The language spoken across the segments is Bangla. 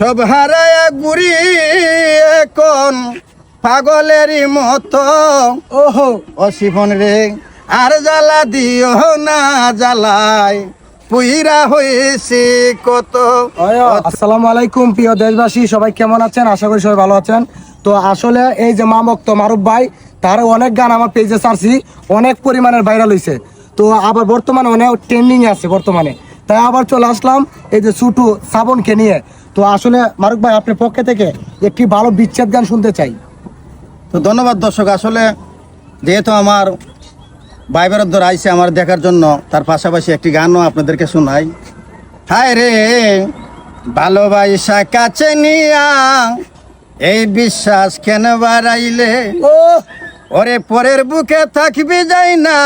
সব হারায় গুড়ি এখন পাগলেরই মতো। ওহো অশিফন রে আর জ্বালা দিও না জ্বালায়। পুইরা হয়েছে কত। আসসালামু আলাইকুম প্রিয় দেশবাসী সবাই কেমন আছেন? আশা করি সবাই ভালো আছেন। তো আসলে এই যে মা মক্ত মারুফ ভাই তার অনেক গান আমার পেজে ছাড়ছি অনেক পরিমাণের ভাইরাল হয়েছে তো আবার বর্তমানে অনেক ট্রেন্ডিং আছে বর্তমানে। তাই আবার চলে আসলাম এই যে ছুটু শ্রাবণকে নিয়ে। তো আসলে মারুক ভাই আপনার পক্ষে থেকে একটি ভালো বিচ্ছেদ গান শুনতে চাই। তো ধন্যবাদ দর্শক আসলে যেহেতু আমার ভাই বেরোদ্দর আইসে আমার দেখার জন্য তার পাশাপাশি একটি গানও আপনাদেরকে শোনাই। হায় রে ভালোবাসা কাছে নিয়া এই বিশ্বাস কেন বাড়াইলে? ও ওরে পরের বুকে থাকবি যাই না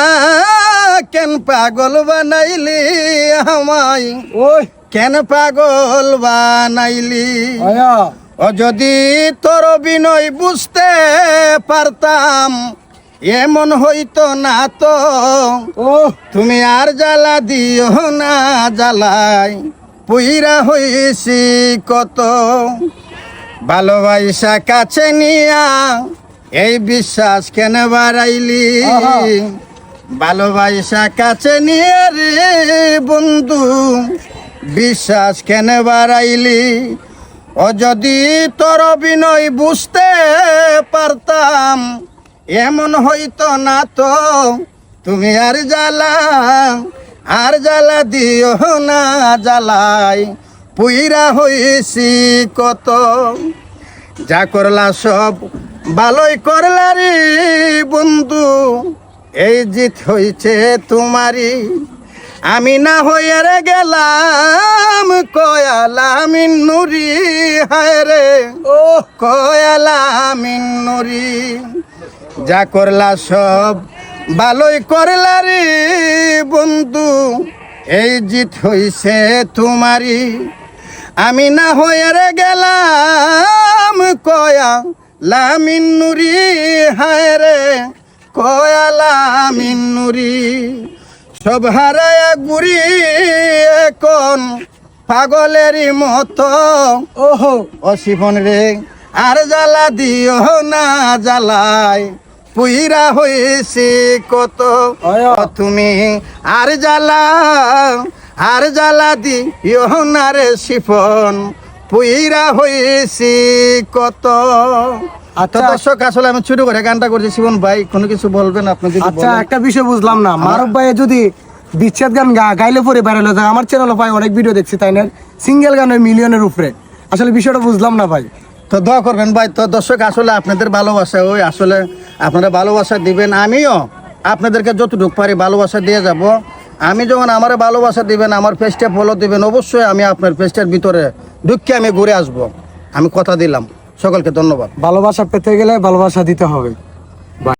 কেন পাগল বানাইলি আমায়? ওই! কেন পাগল বানাইলি? ও যদি তোর বিনয় বুঝতে পারতাম এমন হইতো না তো। ও তুমি আর জ্বালা দিও না জ্বালাই পুইরা হইছি কত। ভালোবাসা কাছে নিয়া এই বিশ্বাস কেন বাড়াইলি। ভালোবাসা কাছে নিয়ে রে বন্ধু বিশ্বাস কেন বাড়াইলি? ও যদি তোর বিনয় বুঝতে পারতাম, এমন হইতো না তো। তুমি আর জ্বালা আর জ্বালা দিও না জ্বালাই, পুইরা হইছি কত। যা করলা সব, ভালোই করলারি বন্ধু, এই জিত হইছে তোমারই। আমি না হইয়া রে গেলাম কয়ালামিন নুরি হায় রে। ও কয়ালামিন নুরি যা করলা সব ভালোই করলা রে বন্ধু। এই জিত হইছে তোমারই। আমি না হয়ে রে গেলাম কয়া লামিন নুরি হায় রে। কয়া লামিন নুরি। সব হারায় গুড়ি এখন পাগলেরই মতো। ওহো অশিফন রে আর জ্বালা দিও না জ্বালায়। পুইরা হয়েছে কত তুমি আর জ্বালা আর জ্বালা দিও না রে শিফন পুইরা হয়েছে কত। আচ্ছা। দর্শক আসলে আমি শুরু করে গানটা করছি। শিবন ভাই কোনো কিছু বলবেন? আপনি যদি আচ্ছা একটা বিষয় বুঝলাম না। মারুফ ভাই যদি বিচ্ছেদ গান গাইলে পরে ভাইরাল হয়ে যায়। আমার চ্যানেলে ভাই অনেক ভিডিও দেখছি তাই না? সিঙ্গেল গান ওই মিলিয়নের উপরে। আসলে বিষয়টা বুঝলাম না ভাই। তো দোয়া করবেন ভাই। তো দর্শক আসলে আপনাদের ভালোবাসা ওই আসলে আপনারা ভালোবাসা দিবেন। আমিও আপনাদেরকে যতটুকু পারি ভালোবাসা দিয়ে যাব। আমি যখন আমার ভালোবাসা দিবেন আমার পেজটা ফলো দিবেন অবশ্যই আমি আপনার পেজটার ভিতরে ঢুকে আমি ঘুরে আসব। আমি কথা দিলাম। সকলকে ধন্যবাদ। ভালোবাসা পেতে গেলে ভালোবাসা দিতে হবে।